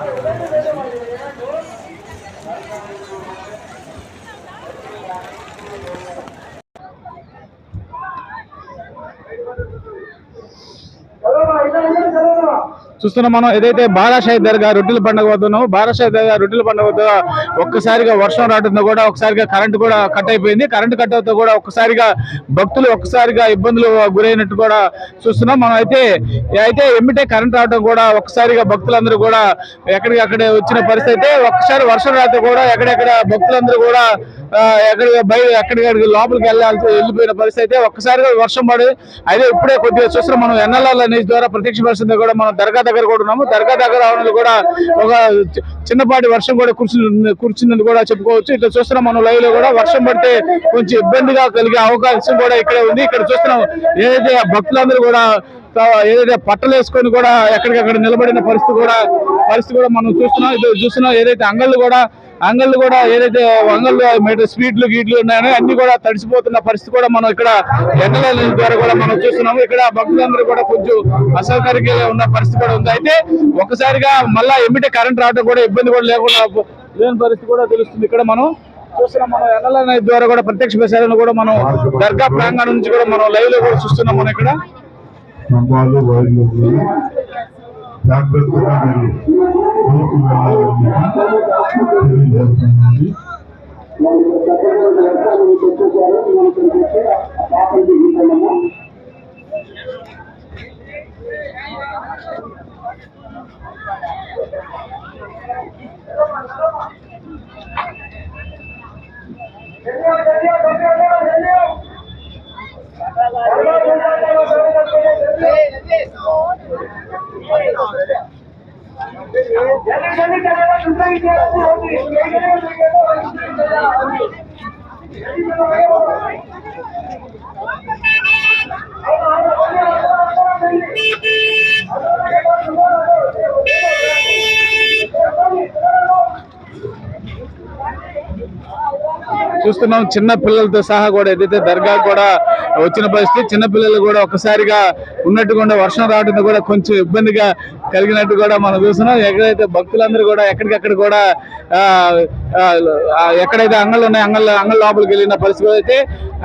Thank you. చూస్తున్నాం మనం ఏదైతే బాలాశాయి దర్గా రొట్టెల పండుగ వద్దున్నామో బాలాశాయి దర్గా రొట్టెల పండుగ వద్ద ఒక్కసారిగా వర్షం రావడంతో కూడా ఒకసారిగా కరెంట్ కూడా కట్ అయిపోయింది. కరెంట్ కట్ అవుతూ కూడా ఒక్కసారిగా భక్తులు ఒక్కసారిగా ఇబ్బందులు గురైనట్టు కూడా చూస్తున్నాం. మనం అయితే అయితే ఎమ్మిటే కరెంట్ రావడం కూడా ఒక్కసారిగా భక్తులందరూ కూడా ఎక్కడికి అక్కడ వచ్చిన పరిస్థితి అయితే ఒక్కసారి వర్షం రాతే కూడా ఎక్కడెక్కడ భక్తులందరూ కూడా ఎక్కడ బయట ఎక్కడికక్కడికి లోపలికి వెళ్ళాల్సి వెళ్ళిపోయిన పరిస్థితి అయితే ఒక్కసారిగా వర్షం పడి అయితే ఇప్పుడే కొద్దిగా చూస్తున్నాం. మనం ఎన్ఎల్ఆర్ న్యూస్ ద్వారా ప్రత్యక్ష పరిస్థితి కూడా మనం దర్గా దగ్గర కూడా ఉన్నాము. దర్గా దగ్గర కూడా ఒక చిన్నపాటి వర్షం కూడా కురిసి కూర్చుందని కూడా చెప్పుకోవచ్చు. ఇట్లా చూస్తున్నాం మనం లైవ్లో కూడా వర్షం పడితే కొంచెం ఇబ్బందిగా కలిగే అవకాశం కూడా ఇక్కడే ఉంది. ఇక్కడ చూస్తున్నాం ఏదైతే భక్తులందరూ కూడా ఏదైతే పట్టలు వేసుకొని కూడా ఎక్కడికక్కడ నిలబడిన పరిస్థితి కూడా పరిస్థితి కూడా మనం చూస్తున్నాం. ఇది చూస్తున్నాం ఏదైతే అంగళ్ళు కూడా అంగళ్ళు కూడా ఏదైతే అంగళ్ళు స్వీట్లు గీట్లు ఉన్నాయో అన్ని కూడా తడిసిపోతున్న పరిస్థితి కూడా మనం ఇక్కడ ఎండల ద్వారా కూడా మనం చూస్తున్నాము. ఇక్కడ భక్తులందరూ కూడా కొంచెం అసౌకర్యంగా ఉన్న పరిస్థితి కూడా ఉంది. అయితే ఒకసారిగా మళ్ళా ఎమ్మిటే కరెంట్ రావడం కూడా ఇబ్బంది కూడా లేకుండా లేని పరిస్థితి కూడా తెలుస్తుంది. ఇక్కడ మనం చూస్తున్నాం మనం ఎండల ద్వారా కూడా ప్రత్యక్ష ప్రసారాలు కూడా మనం దర్గా ప్రాంగణం నుంచి కూడా మనం లైవ్లో కూడా చూస్తున్నాం మనం ఇక్కడ. జాగ్రత్తగా మీరు ముందుకు వెళ్ళాలని తెలియజేస్తున్నాను يا చూస్తున్నాం చిన్న పిల్లలతో సహా కూడా ఏదైతే దర్గా కూడా వచ్చిన పరిస్థితి చిన్న పిల్లలు కూడా ఒక్కసారిగా కూడా వర్షం రావడం కూడా కొంచెం ఇబ్బందిగా కలిగినట్టు కూడా మనం చూస్తున్నాం. ఎక్కడైతే భక్తులందరూ కూడా ఎక్కడికక్కడ కూడా ఎక్కడైతే అంగళ్ళు ఉన్నాయో అంగళ్ళ అంగళ్ళ లోపలికి వెళ్ళిన పరిస్థితి అయితే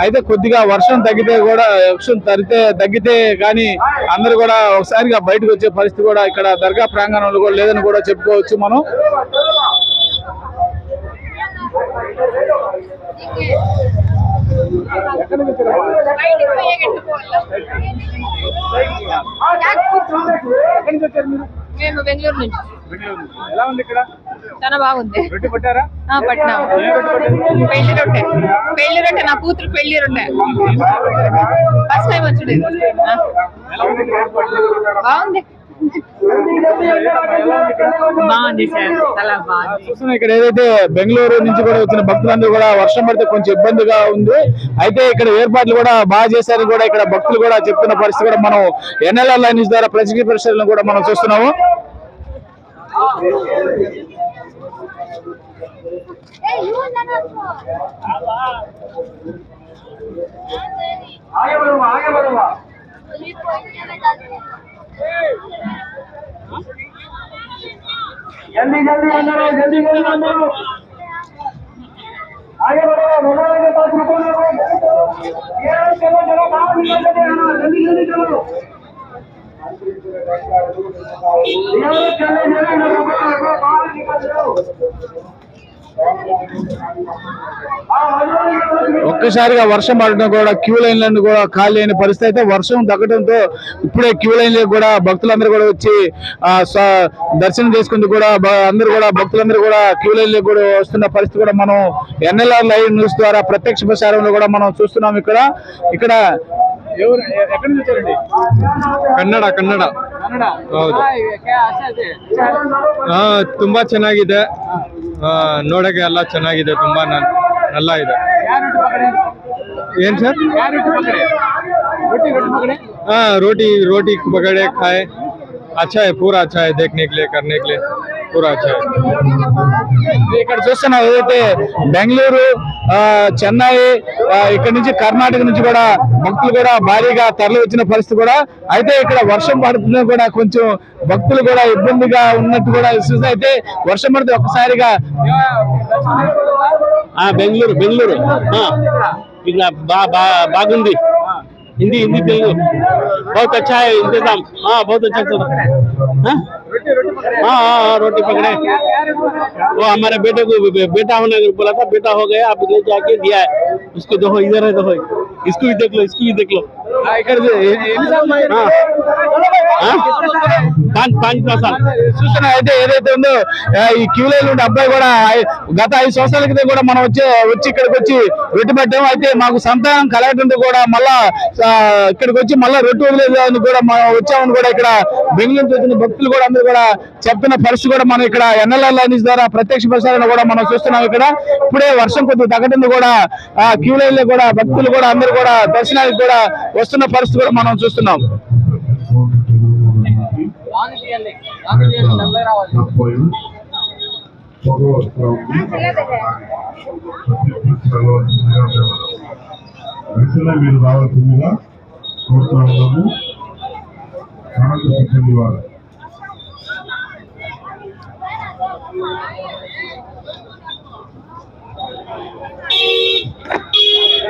అయితే కొద్దిగా వర్షం తగ్గితే కూడా వర్షం తగ్గితే తగ్గితే కానీ అందరూ కూడా ఒకసారిగా బయటకు వచ్చే పరిస్థితి కూడా ఇక్కడ దర్గా ప్రాంగణంలో కూడా లేదని కూడా చెప్పుకోవచ్చు మనం. మేము బెంగళూరు నుంచి. ఎలా ఉంది ఇక్కడ? చాలా బాగుంది. రొట్టె పట్టారా ఆ, పట్టినాము పెళ్ళి రొట్టె. పెళ్ళి రొట్టె నా కూతురు పెళ్ళి రొట్టె. ఫస్ట్ టైం వచ్చుడు? బాగుంది. బాగుంది సార్ చాలా బాగుంది. చూస్తున్నాం ఇక్కడ ఏదైతే బెంగళూరు నుంచి కూడా వచ్చిన భక్తులందరూ కూడా వర్షం పడితే కొంచెం ఇబ్బందిగా ఉంది. అయితే ఇక్కడ ఏర్పాట్లు కూడా బాగా చేశారని కూడా ఇక్కడ భక్తులు కూడా చెప్తున్న పరిస్థితి కూడా మనం ఎన్ఎల్ఆర్ లైన్స్ ద్వారా ప్రసిద్ధి పరిస్థితులను కూడా మనం చూస్తున్నాము. जल्दी जल्दी अंदर आओ जल्दी जल्दी अंदर आओ आगे बढ़ो मोबाइल के पास रुको ना ये चलो चलो बाहर निकल जाते हैं ना जल्दी जल्दी चलो ये चले जल्दी ना रुको रुको बाहर निकल जाओ हाँ हजूर ఒక్కసారిగా వర్షం పడడం కూడా క్యూ లైన్లను కూడా ఖాళీ అయిన పరిస్థితి అయితే వర్షం తగ్గడంతో ఇప్పుడే క్యూ లైన్లకు కూడా భక్తులందరూ కూడా వచ్చి దర్శనం చేసుకుంటూ కూడా అందరూ కూడా భక్తులందరూ కూడా క్యూ లైన్లకు కూడా వస్తున్న పరిస్థితి కూడా మనం ఎన్ఎల్ఆర్ లైవ్ న్యూస్ ద్వారా ప్రత్యక్ష ప్రసారంలో కూడా మనం చూస్తున్నాం ఇక్కడ. ఇక్కడ ఎవరు ఎక్కడ చూసారండి కన్నడ కన్నడ. ಹೌದು. ಆ, ಇ- ಕೆ- ಆಸೆ ಇದೆ. ಆ, ತುಂಬಾ ಚೆನ್ನಾಗಿದೆ ಆ, ನೋಡಕ್ಕೆ ಎಲ್ಲ ಚೆನ್ನಾಗಿದೆ ತುಂಬಾ ನಲ್- ನಲ್ಲ ಇದೆ ಯಾರು ರೊಟ್ಟಿ ಪಕಡೆ? ಏನ್ ಸರ್ ಯಾರು ರೊಟ್ಟಿ ಪಕಡೆ? ರೊಟ್ಟಿ ರೊಟ್ಟಿ ಪಕಡೆ ಹಾ ರೋಟಿ ರೋಟಿ ಬಗಡೆ ಖಾಯ್ अच्छा है पूरा अच्छा है देखने के लिए करने के लिए पूरा अच्छा है ఇక్కడ చూస్తున్న ఏదైతే బెంగళూరు చెన్నై ఇక్కడ నుంచి కర్ణాటక నుంచి కూడా భక్తులు కూడా భారీగా తరలి వచ్చిన పరిస్థితి కూడా. అయితే ఇక్కడ వర్షం పడుతున్న కూడా కొంచెం భక్తులు కూడా ఇబ్బందిగా ఉన్నట్టు కూడా అయితే వర్షం పడితే ఒక్కసారిగా బెంగళూరు బెంగళూరు. బాగుంది. హిందీ హిందీ తెలుగు. బహుత్ అచ్చా ఇంతజాం బహుత్ అచ్చా है हाँ हाँ रोटी पकड़े। वो हमारे बेटे को बेटा होने बोला था, बेटा हो गया, आप ले जाके दिया है। उसको दो इधर है दो इसको भी देख लो, इसको भी देख लो। ఇక్కడ చూస్తున్నా అయితే ఏదైతే ఉందో ఈ క్యూలైన్ ఉండే అబ్బాయి కూడా గత ఐదు సంవత్సరాల క్రితం కూడా మనం వచ్చి వచ్చి ఇక్కడికి వచ్చి రొట్టు పెట్టాము అయితే మాకు సంతానం కలగటంతో కూడా మళ్ళా ఇక్కడికి వచ్చి మళ్ళీ రొట్టు వదిలేదు కూడా మనం వచ్చామని కూడా ఇక్కడ బెంగళూరు వచ్చిన భక్తులు కూడా అందరూ కూడా చెప్పిన పరిస్థితి కూడా మనం ఇక్కడ ఎన్ఎల్ఆర్ ద్వారా ప్రత్యక్ష ప్రసారణ కూడా మనం చూస్తున్నాం ఇక్కడ. ఇప్పుడే వర్షం కొద్దిగా తగ్గటంతో కూడా క్యూలైన్లో కూడా భక్తులు కూడా అందరూ కూడా దర్శనానికి కూడా వస్తున్నారు వస్తున్న పరిస్థితి కూడా మనం చూస్తున్నాం. వెంటనే మీరు రావాల్సిందిగా కోరుతున్నాము ఉన్నాము కరెంటు